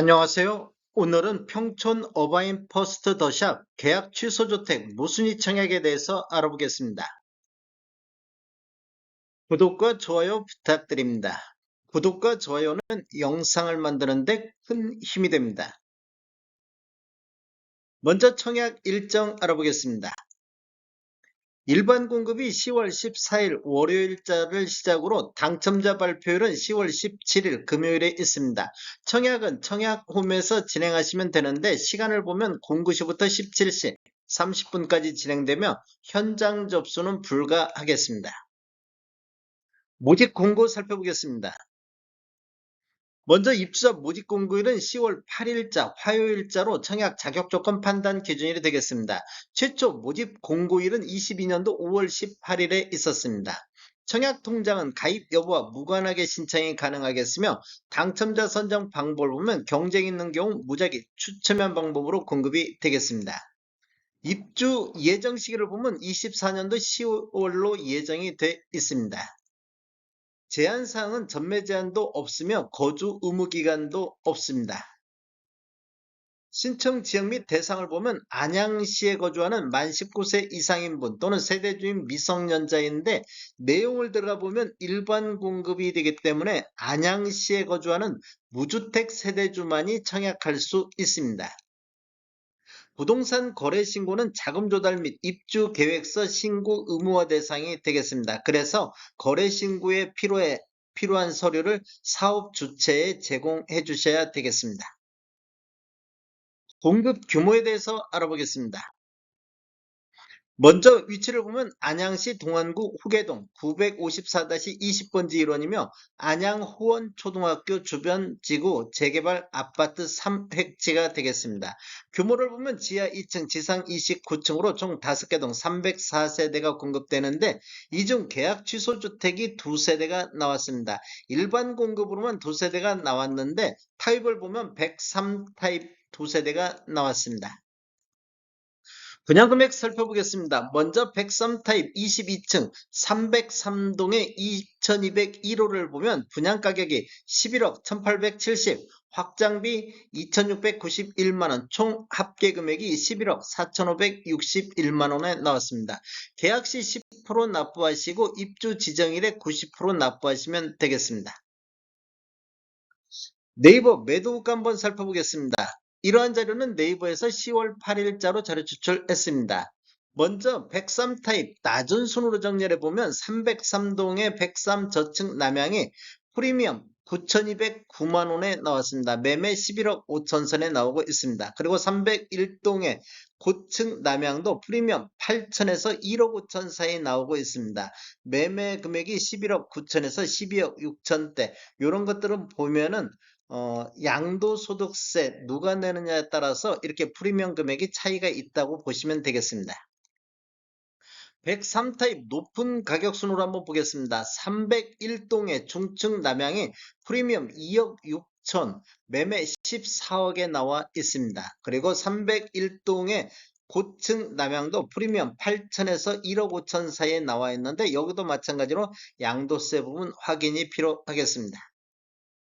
안녕하세요. 오늘은 평촌 어바인 퍼스트 더샵 계약 취소 주택 무순위 청약에 대해서 알아보겠습니다. 구독과 좋아요 부탁드립니다. 구독과 좋아요는 영상을 만드는데 큰 힘이 됩니다. 먼저 청약 일정 알아보겠습니다. 일반 공급이 10월 14일 월요일자를 시작으로 당첨자 발표일은 10월 17일 금요일에 있습니다. 청약은 청약홈에서 진행하시면 되는데 시간을 보면 09시부터 17시 30분까지 진행되며 현장 접수는 불가하겠습니다. 모집 공고 살펴보겠습니다. 먼저 입주자 모집 공고일은 10월 8일자 화요일자로 청약 자격 조건 판단 기준일이 되겠습니다. 최초 모집 공고일은 22년도 5월 18일에 있었습니다. 청약 통장은 가입 여부와 무관하게 신청이 가능하겠으며 당첨자 선정 보면 경쟁 있는 경우 무작위 추첨한 방법으로 공급이 되겠습니다. 입주 예정 시기를 보면 24년도 10월로 예정이 돼 있습니다. 제한사항은 전매 제한도 없으며 거주 의무 기간도 없습니다. 신청 지역 및 대상을 보면 안양시에 거주하는 만 19세 이상인 분 또는 세대 주인 미성년자인데 내용을 들어가 보면 일반 공급이 되기 때문에 안양시에 거주하는 무주택 세대주만이 청약할 수 있습니다. 부동산 거래 신고는 자금 조달 및 입주 계획서 신고 의무화 대상이 되겠습니다. 그래서 거래 신고에 필요해, 필요한 서류를 사업 주체에 제공해 주셔야 되겠습니다. 공급 규모에 대해서 알아보겠습니다. 먼저 위치를 보면 안양시 동안구 후계동 954-20번지 일원이며 안양 호원초등학교 주변 지구 재개발 아파트 3획지가 되겠습니다. 규모를 보면 지하 2층, 지상 29층으로 총 5개 동 304세대가 공급되는데 이 중 계약 취소 주택이 2세대가 나왔습니다. 일반 공급으로만 2세대가 나왔는데 타입을 보면 103 타입 2세대가 나왔습니다. 분양 금액 살펴보겠습니다. 먼저 103 타입 22층 303동의 2201호를 보면 분양 가격이 11억 1870, 확장비 2691만원, 총 합계 금액이 11억 4561만원에 나왔습니다. 계약 시 10% 납부하시고 입주 지정일에 90% 납부하시면 되겠습니다. 네이버 매도국 한번 살펴보겠습니다. 이러한 자료는 네이버에서 10월 8일자로 자료 추출했습니다. 먼저 103 타입 낮은 순으로 정렬해 보면 303동의 103 저층 남양이 프리미엄 9,209만 원에 나왔습니다. 매매 11억 5천 선에 나오고 있습니다. 그리고 301동의 고층 남양도 프리미엄 8천에서 1억 5천 사이 나오고 있습니다. 매매 금액이 11억 9천에서 12억 6천대 이런 것들은 보면은 어, 양도소득세 누가 내느냐에 따라서 이렇게 프리미엄 금액이 차이가 있다고 보시면 되겠습니다. 103 타입 높은 가격 순으로 한번 보겠습니다. 301동의 중층 남양이 프리미엄 2억 6천, 매매 14억에 나와 있습니다. 그리고 301동의 고층 남양도 프리미엄 8천에서 1억 5천 사이에 나와 있는데 여기도 마찬가지로 양도세 부분 확인이 필요하겠습니다.